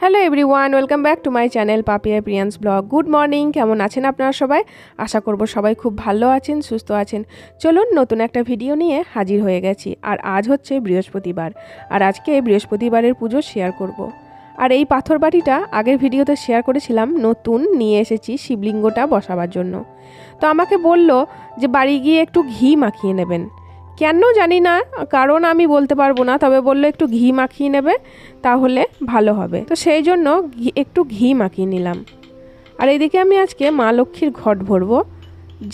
Hello everyone, welcome back to my channel Papiya প্রিয়ান্স blog. Good morning, কেমন আছেন আপনারা সবাই? আশা করব সবাই খুব ভালো আছেন, সুস্থ আছেন। চলুন নতুন একটা ভিডিও নিয়ে হাজির হয়ে গেছি। আর আজ হচ্ছে বৃহস্পতিবার। আর আজকে বৃহস্পতিবারের পুজো শেয়ার করব। আর এই পাথর বাটিটা আগের ভিডিওতে শেয়ার করেছিলাম, নতুন নিয়ে এসেছি শিবলিঙ্গটা বসাবার জন্য। তো আমাকে বলল যে বাড়ি গিয়ে একটু ঘি মাখিয়ে নেবেন। কেন জানি না, কারণ আমি বলতে পারব না, তবে বলল একটু ঘি মাখিয়ে নেবে, তাহলে ভালো হবে। তো সেই জন্য একটু ঘি মাখিয়ে নিলাম। আর এদিকে আমি আজকে মা লক্ষ্মীর ঘট ভরবো।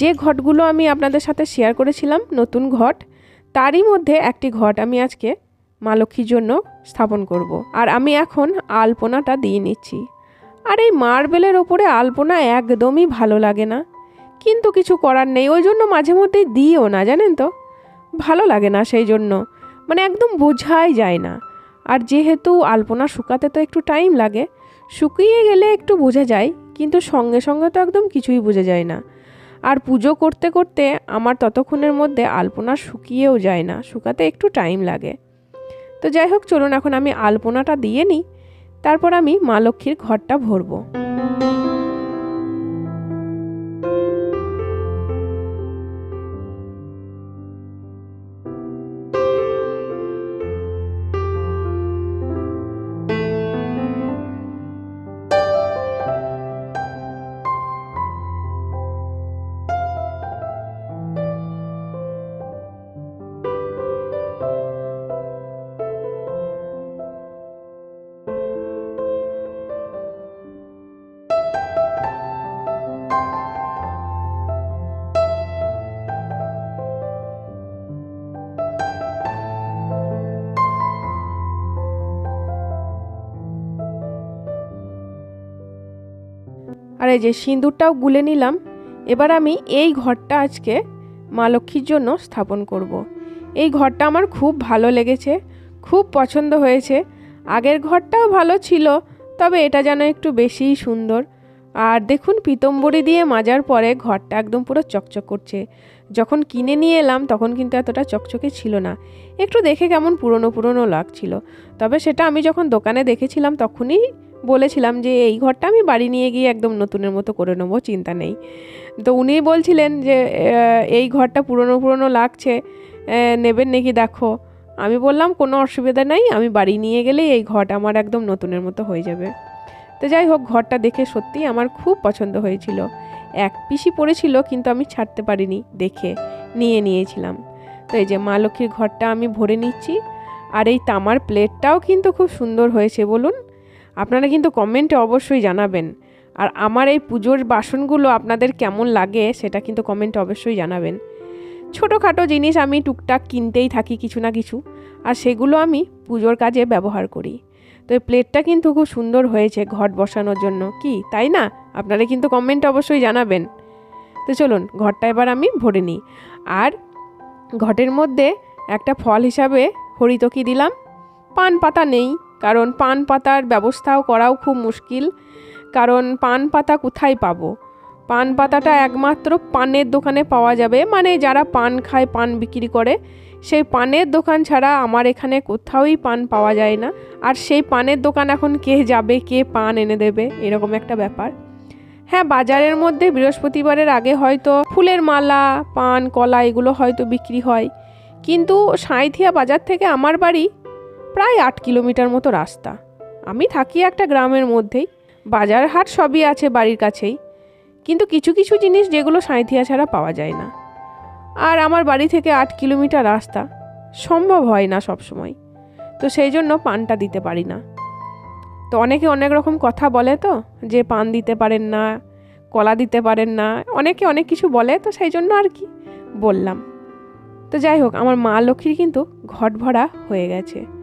যে ঘটগুলো আমি আপনাদের সাথে শেয়ার করেছিলাম, নতুন ঘট, তারই মধ্যে একটি ঘট আমি আজকে মা লক্ষ্মীর জন্য স্থাপন করব। আর আমি এখন আলপনাটা দিয়ে নিচ্ছি। আর এই মার্বেলের ওপরে আলপনা একদমই ভালো লাগে না। কিন্তু কিছু করার নেই, ওই জন্য মাঝে মধ্যেই দিও না, জানেন তো? ভালো লাগে না সেই জন্য। মানে একদম বোঝাই যায় না। আর যেহেতু আলপনা শুকাতে তো একটু টাইম লাগে, শুকিয়ে গেলে একটু বোঝা যায়, কিন্তু সঙ্গে সঙ্গে তো একদম কিছুই বোঝা যায় না। আর পুজো করতে করতে আমার ততক্ষণের মধ্যে আলপনা শুকিয়েও যায় না, শুকাতে একটু টাইম লাগে। তো যাই হোক, চলুন এখন আমি আলপনাটা দিয়ে নিই, তারপর আমি মা লক্ষ্মীর ঘরটা ভরবো। আর এই যে সিঁদুরটাও গুলে নিলাম, এবার আমি এই ঘরটা আজকে মা লক্ষ্মীর জন্য স্থাপন করব। এই ঘরটা আমার খুব ভালো লেগেছে, খুব পছন্দ হয়েছে। আগের ঘরটাও ভালো ছিল, তবে এটা যেন একটু বেশিই সুন্দর। আর দেখুন পিতম্বরি দিয়ে মাজার পরে ঘরটা একদম পুরো চকচক করছে। যখন কিনে নিয়ে এলাম, তখন কিন্তু এতটা চকচকে ছিল না। একটু দেখে কেমন পুরনো পুরনো লাগছিল। তবে সেটা আমি যখন দোকানে দেখেছিলাম, তখনই বলেছিলাম যে এই ঘরটা আমি বাড়ি নিয়ে গিয়ে একদম নতুনের মতো করে নেব, চিন্তা নেই। তো উনি বলছিলেন যে এই ঘরটা পুরনো পুরনো লাগছে নেবেন নাকি দেখো। আমি বললাম, কোনো অসুবিধা নাই, আমি বাড়ি নিয়ে গেলেই এই ঘরটা আমার একদম নতুনের মতো হয়ে যাবে। তো যাই হোক, ঘরটা দেখে সত্যিই আমার খুব পছন্দ হয়েছিল। এক পিসি পড়েছিল, কিন্তু আমি ছাড়তে পারিনি, দেখে নিয়ে নিয়েছিলাম। তো এই যে মা লক্ষ্মীর ঘরটা আমি ভরে নিচ্ছি, আর এই তামার প্লেটটাও কিন্তু খুব সুন্দর হয়েছে, বলুন। আপনারা কিন্তু কমেন্টে অবশ্যই জানাবেন। আর আমার এই পুজোর বাসনগুলো আপনাদের কেমন লাগে সেটা কিন্তু কমেন্টে অবশ্যই জানাবেন। ছোটোখাটো জিনিস আমি টুকটাক কিনতেই থাকি কিছু না কিছু, আর সেগুলো আমি পুজোর কাজে ব্যবহার করি। তো এই প্লেটটা কিন্তু খুব সুন্দর হয়েছে ঘট বসানোর জন্য। কি, তাই না? আপনারা কিন্তু কমেন্টে অবশ্যই জানাবেন। তো চলুন ঘরটা এবার আমি ভরে নিই। আর ঘটের মধ্যে একটা ফল হিসাবে হরিতকি দিলাম। পান পাতা নেই কারণ পান পাতার ব্যবস্থাও করাও খুব মুশকিল। কারণ পান পাতা কোথায় পাবো? পান পাতাটা একমাত্র পানের দোকানে পাওয়া যাবে। মানে যারা পান খায়, পান বিক্রি করে, সেই পানের দোকান ছাড়া আমার এখানে কোথাওই পান পাওয়া যায় না। আর সেই পানের দোকান এখন কে যাবে, কে পান এনে দেবে, এরকম একটা ব্যাপার। হ্যাঁ বাজারের মধ্যে বৃহস্পতিবারের আগে হয়তো ফুলের মালা, পান, কলা এগুলো হয়তো বিক্রি হয়। কিন্তু সাঁইথিয়া বাজার থেকে আমার বাড়ি প্রায় আট কিলোমিটার মতো রাস্তা। আমি থাকি একটা গ্রামের মধ্যেই। বাজার হাট সবই আছে বাড়ির কাছেই। কিন্তু কিছু কিছু জিনিস যেগুলো সাঁইথিয়া ছাড়া পাওয়া যায় না। আর আমার বাড়ি থেকে আট কিলোমিটার রাস্তা সম্ভব হয় না সব সময় তো সেই জন্য পানটা দিতে পারি না। তো অনেকে অনেক রকম কথা বলে তো, যে পান দিতে পারেন না, কলা দিতে পারেন না, অনেকে অনেক কিছু বলে তো সেই জন্য আর কি বললাম। তো যাই হোক, আমার মা লক্ষ্মীর কিন্তু ঘট ভরা হয়ে গেছে।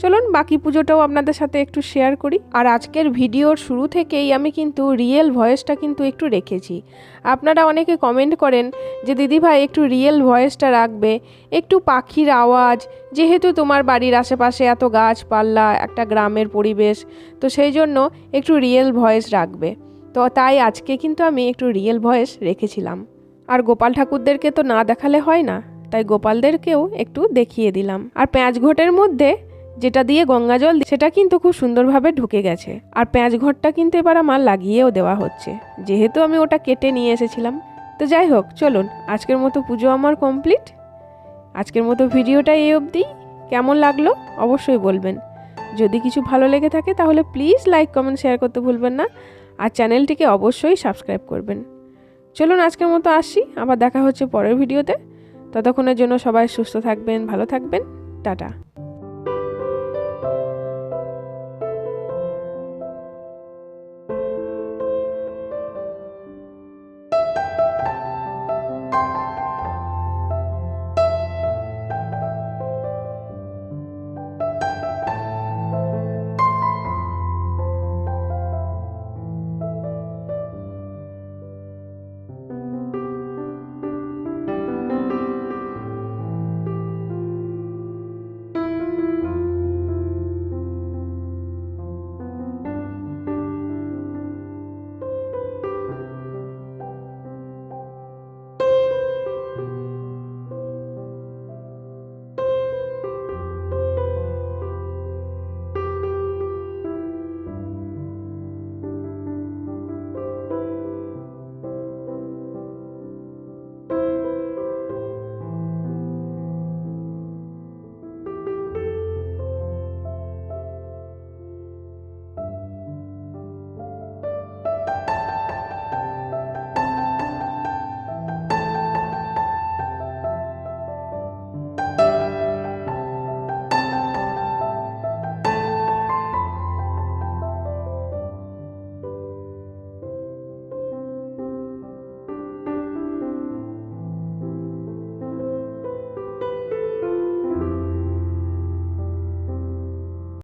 চলুন বাকি পুজোটাও আপনাদের সাথে একটু শেয়ার করি। আর আজকের ভিডিওর শুরু থেকেই আমি কিন্তু রিয়েল ভয়েসটা কিন্তু একটু রেখেছি। আপনারা অনেকে কমেন্ট করেন যে দিদিভাই একটু রিয়েল ভয়েসটা রাখবে, একটু পাখির আওয়াজ, যেহেতু তোমার বাড়ির আশেপাশে এত গাছপাল্লা একটা গ্রামের পরিবেশ, তো সেই জন্য একটু রিয়েল ভয়েস রাখবে। তো তাই আজকে কিন্তু আমি একটু রিয়েল ভয়েস রেখেছিলাম। আর গোপাল ঠাকুরদেরকে তো না দেখালে হয় না, তাই গোপালদেরকেও একটু দেখিয়ে দিলাম। আর পেঁয়াজ ঘটের মধ্যে যেটা দিয়ে গঙ্গা জল সেটা কিন্তু খুব সুন্দরভাবে ঢুকে গেছে। আর পেঁয়াজ ঘরটা কিন্তু এবার আমার লাগিয়েও দেওয়া হচ্ছে। যেহেতু আমি ওটা কেটে নিয়ে এসেছিলাম। তো যাই হোক, চলুন, আজকের মতো পুজো আমার কমপ্লিট। আজকের মতো ভিডিওটা এই অবধি। কেমন লাগল? অবশ্যই বলবেন। যদি কিছু ভালো লেগে থাকে তাহলে প্লিজ লাইক, কমেন্ট, শেয়ার করতে ভুলবেন না। আর চ্যানেলটিকে অবশ্যই সাবস্ক্রাইব করবেন। চলুন, আজকের মতো আসি। আবার দেখা হচ্ছে পরের ভিডিওতে। ততক্ষণের জন্য সবাই সুস্থ থাকবেন, ভালো থাকবেন। টাটা।